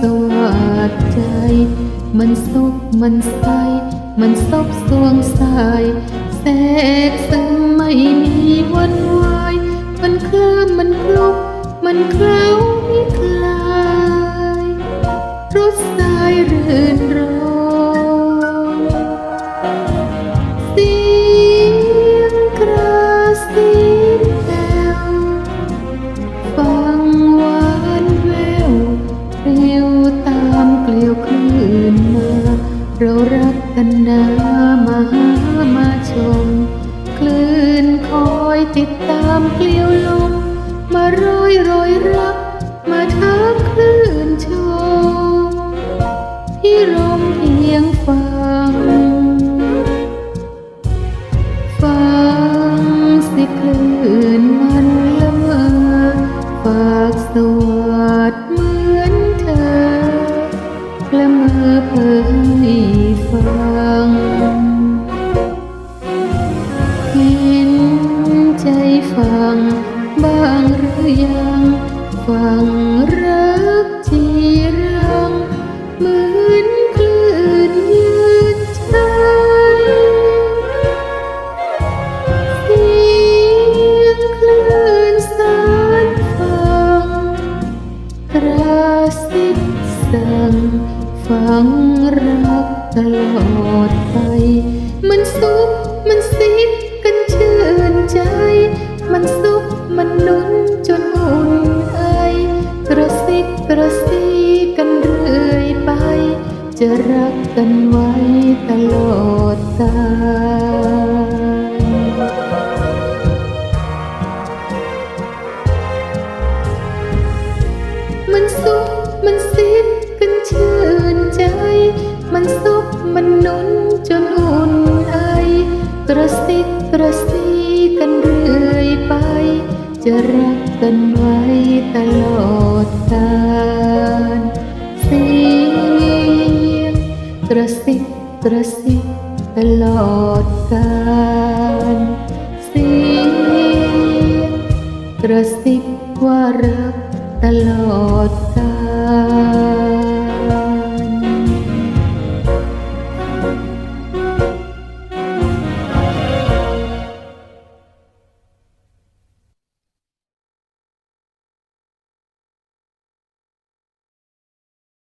สวัสดใจ มันสุขมันใส มันซบสวงใส เรารักกันนามามาชม คลื่นคอยติดตามเกลียวลม มาโรยโรยรัก มาทักคลื่นชมที่ลมเพียงฟัง ฟังสิคลื่นมันละเมอฝากสวัสด ฟัง เห็นใจฟังบ้างหรือยัง ฟังรักจีรังเหมือนคลื่นยืนใจเสียงคลื่นสานฟังกระซิบสั่งฟังรัก ตลอดไป มันซุบมันซิบกันชื่นใจ มันซุบมันนุนจนอุ่นไอกระซิบกระซีกันเรื่อยไป จะรักกันไว้ตลอดกาลมันซุบมันซิบกันชื่นใจ มันซุ มันนุนจนอุ่นไอกระซิบกระซีกันเรื่อยไป จะรักกันไว้ตลอดกาลเสียงกระซิบกระซิบตลอดกาลเสียงกระซิบว่ารักตลอดกาล